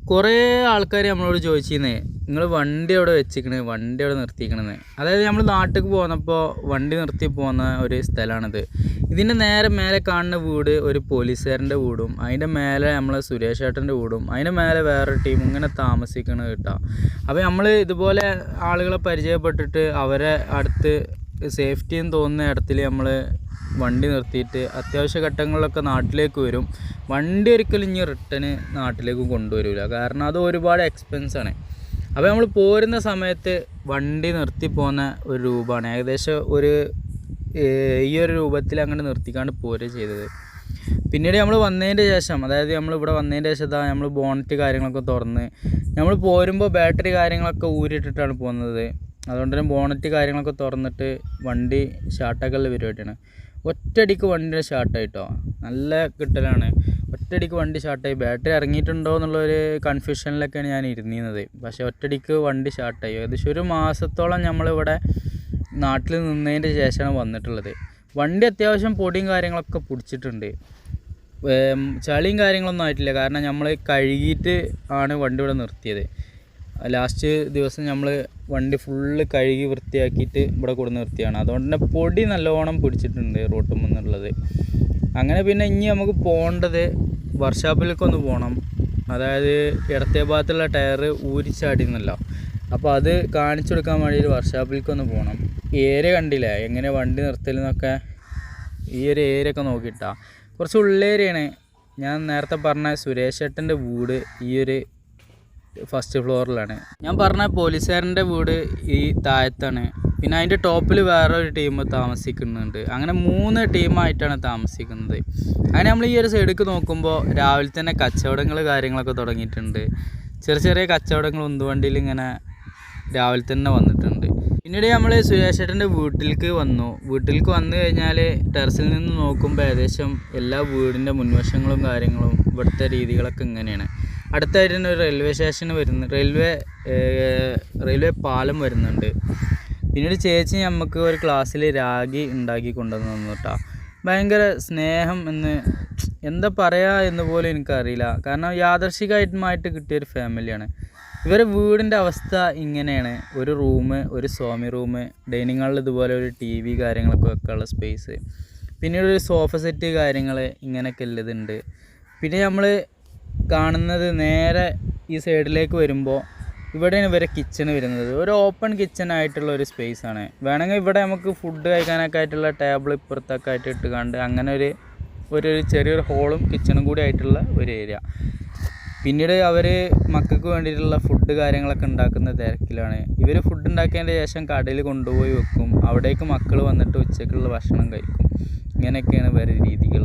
കുറേ ആൾക്കാർ നമ്മളോട് ചോദിച്ചിരുന്നേ നിങ്ങൾ വണ്ടി എവിടെ വെച്ചിരിക്കണേ? വണ്ടി എവിടെ നിർത്തിയിരിക്കണേ അതായത് നമ്മൾ നാട്ടിൽ പോന്നപ്പോൾ വണ്ടി നിർത്തി പോകുന്ന ഒരു സ്ഥലമാണിത് ഇതിന്റെ നേരെ മേലെ കാണുന്ന വീട് ഒരു പോലീസുകാരന്റെ വീടും അതിന്റെ മേലെ നമ്മളെ സുരേഷ് ഏട്ടന്റെ വീടും അതിന്റെ മേലെ വേറെ ടീം ഇങ്ങനെ താമസിക്കണത് കേട്ടോ. അപ്പോൾ നമ്മൾ ഇതുപോലെ ആളുകളെ പരിചയപ്പെട്ടിട്ട് അവരെ അടുത്ത് സേഫ്റ്റി എന്ന് തോന്നുന്ന ഇടത്തിൽ നമ്മൾ വണ്ടി നിർത്തിയിട്ട് അത്യാവശ്യ ഘട്ടങ്ങളിലൊക്കെ നാട്ടിലേക്ക് വരും. വണ്ടി ഒരിക്കലും ഇനി റിട്ടേൺ നാട്ടിലേക്ക് കൊണ്ടുവരില്ല കാരണം അത് ഒരുപാട് എക്സ്പെൻസ് ആണ്. അപ്പോൾ നമ്മൾ പോരുന്ന സമയത്ത് വണ്ടി നിർത്തി പോകുന്ന ഒരു രൂപമാണ്. ഏകദേശം ഒരു ഈ ഒരു രൂപത്തിൽ അങ്ങനെ നിർത്തിക്കാണ്ട് പോരുക ചെയ്തത്. പിന്നീട് നമ്മൾ വന്നതിന്റെ ശേഷം അതായത് നമ്മൾ ഇവിടെ വന്നതിന്റെ ശേഷം നമ്മൾ ബോണറ്റ് കാര്യങ്ങളൊക്കെ തുറന്ന് നമ്മൾ പോരുമ്പോൾ ബാറ്ററി കാര്യങ്ങളൊക്കെ ഊരിയിട്ടിട്ടാണ് പോകുന്നത് അതുകൊണ്ട് തന്നെ ബോണറ്റ് കാര്യങ്ങളൊക്കെ തുറന്നിട്ട് വണ്ടി സ്റ്റാർട്ടാക്കലുള്ള പരിപാടിയാണ്. ഒറ്റയടിക്ക് വണ്ടി കേട്ടോ നല്ല കിട്ടലാണ്. ഒറ്റടിക്ക് വണ്ടി ഷാർട്ടായി. ബാറ്ററി ഇറങ്ങിയിട്ടുണ്ടോ എന്നുള്ളൊരു കൺഫ്യൂഷനിലൊക്കെയാണ് ഞാൻ ഇരുന്നിരുന്നത്. പക്ഷേ ഒറ്റടിക്ക് വണ്ടി ഷാർട്ടായി. ഏകദേശം ഒരു മാസത്തോളം നമ്മളിവിടെ നാട്ടിൽ നിന്നതിന്റെ ശേഷമാണ് വന്നിട്ടുള്ളത്. വണ്ടി അത്യാവശ്യം പൊടിയും കാര്യങ്ങളൊക്കെ പിടിച്ചിട്ടുണ്ട്. ചളിയും കാര്യങ്ങളൊന്നും ആയിട്ടില്ല. കാരണം നമ്മൾ കഴുകിയിട്ട് ആണ് വണ്ടി ഇവിടെ നിർത്തിയത്. ലാസ്റ്റ് ദിവസം നമ്മൾ വണ്ടി ഫുള്ള് കഴുകി വൃത്തിയാക്കിയിട്ട് ഇവിടെ കൊടുന്ന് നിർത്തിയാണ്. അതുകൊണ്ട് തന്നെ പൊടി നല്ലോണം പിടിച്ചിട്ടുണ്ട് റോട്ടിൽ നിന്നുള്ളത്. അങ്ങനെ പിന്നെ ഇനി നമുക്ക് പോകേണ്ടത് വർക്ക്ഷോപ്പിലേക്ക് ഒന്ന് പോകണം. അതായത് ഇടത്തെ ഭാഗത്തുള്ള ടയർ ഊരിച്ചാടിയെന്നല്ലോ. അപ്പോൾ അത് കാണിച്ചു കൊടുക്കാൻ വേണ്ടിയിട്ട് വർക്ക്ഷോപ്പിലേക്ക് ഒന്ന് പോകണം. ഏര കണ്ടില്ല? എങ്ങനെ വണ്ടി നിർത്തലെന്നൊക്കെ? ഈ ഒരു ഏരിയ നോക്കിയിട്ടാണ് നോക്കിയിട്ടാ. കുറച്ച് ഉള്ളേരിയാണ്. ഞാൻ നേരത്തെ പറഞ്ഞ സുരേഷ് ഏട്ടന്റെ വീട് ഈ ഒരു ഫസ്റ്റ് ഫ്ലോറിലാണ്. ഞാൻ പറഞ്ഞ പോലീസുകാരന്റെ വീട് ഈ താഴത്താണ്. പിന്നെ അതിന്റെ ടോപ്പിൽ വേറെ ഒരു ടീം താമസിക്കുന്നുണ്ട്. അങ്ങനെ മൂന്ന് ടീമായിട്ടാണ് താമസിക്കുന്നത്. അങ്ങനെ നമ്മൾ ഈ ഒരു സൈഡിലേക്ക് നോക്കുമ്പോൾ രാവിലെ തന്നെ കച്ചവടങ്ങൾ കാര്യങ്ങളൊക്കെ തുടങ്ങിയിട്ടുണ്ട്. ചെറിയ ചെറിയ കച്ചവടങ്ങൾ ഉന്തുവണ്ടിയിൽ ഇങ്ങനെ രാവിലെ തന്നെ വന്നിട്ടുണ്ട്. പിന്നീട് നമ്മൾ സുരേഷ് ഏട്ടന്റെ വീട്ടിലേക്ക് വന്നു. വീട്ടിലേക്ക് വന്നു കഴിഞ്ഞാൽ ടെറസിൽ നിന്ന് നോക്കുമ്പോൾ ഏകദേശം എല്ലാ വീടിന്റെ മുൻവശങ്ങളും കാര്യങ്ങളും ഇവിടുത്തെ രീതികളൊക്കെ ഇങ്ങനെയാണ്. അടുത്തായിട്ട് തന്നെ ഒരു റെയിൽവേ സ്റ്റേഷൻ വരുന്നു റെയിൽവേ റെയിൽവേ പാലം വരുന്നുണ്ട്. പിന്നീട് ചേച്ചി നമുക്ക് ഒരു ക്ലാസ്സിൽ രാഗി ഉണ്ടാക്കി കൊണ്ടുവന്നു കേട്ടോ ഭയങ്കര സ്നേഹം എന്ന് എന്താ പറയുക എന്ന് പോലും എനിക്കറിയില്ല. കാരണം യാദർശികമായിട്ട് കിട്ടിയൊരു ഫാമിലിയാണ് ഇവരെ വീടിന്റെ അവസ്ഥ ഇങ്ങനെയാണ്. ഒരു റൂം ഒരു സ്വാമി റൂം ഡൈനിങ് ഹാളിൽ ഇതുപോലെ ഒരു ടി വി കാര്യങ്ങളൊക്കെ വെക്കാനുള്ള സ്പേസ് പിന്നീട് ഒരു സോഫ സെറ്റ് കാര്യങ്ങൾ ഇങ്ങനെയൊക്കെ ഉള്ളതുണ്ട്. പിന്നെ നമ്മൾ കാണുന്നത് നേരെ ഈ സൈഡിലേക്ക് വരുമ്പോൾ ഇവിടെയാണ് ഇവരെ കിച്ചൺ വരുന്നത്. ഒരു ഓപ്പൺ കിച്ചൺ ആയിട്ടുള്ള ഒരു സ്പേസ് ആണ്. വേണമെങ്കിൽ ഇവിടെ നമുക്ക് ഫുഡ് കഴിക്കാനൊക്കെ ആയിട്ടുള്ള ടേബിൾ ഇപ്പുറത്തൊക്കെ ആയിട്ട് ഇട്ട് കണ്ട് അങ്ങനെ ഒരു ഒരു ചെറിയൊരു ഹോളും കിച്ചണും കൂടി ആയിട്ടുള്ള ഒരു ഏരിയ പിന്നീട് അവർ മക്കൾക്ക് വേണ്ടിയിട്ടുള്ള ഫുഡ് കാര്യങ്ങളൊക്കെ ഉണ്ടാക്കുന്ന തിരക്കിലാണ്. ഇവർ ഫുഡ് ഉണ്ടാക്കിയതിന്റെ ശേഷം കടയിൽ കൊണ്ടുപോയി വെക്കും. അവിടേക്ക് മക്കൾ വന്നിട്ട് ഉച്ചക്കുള്ള ഭക്ഷണം കഴിക്കും. ഇങ്ങനെയൊക്കെയാണ് വേറെ രീതികൾ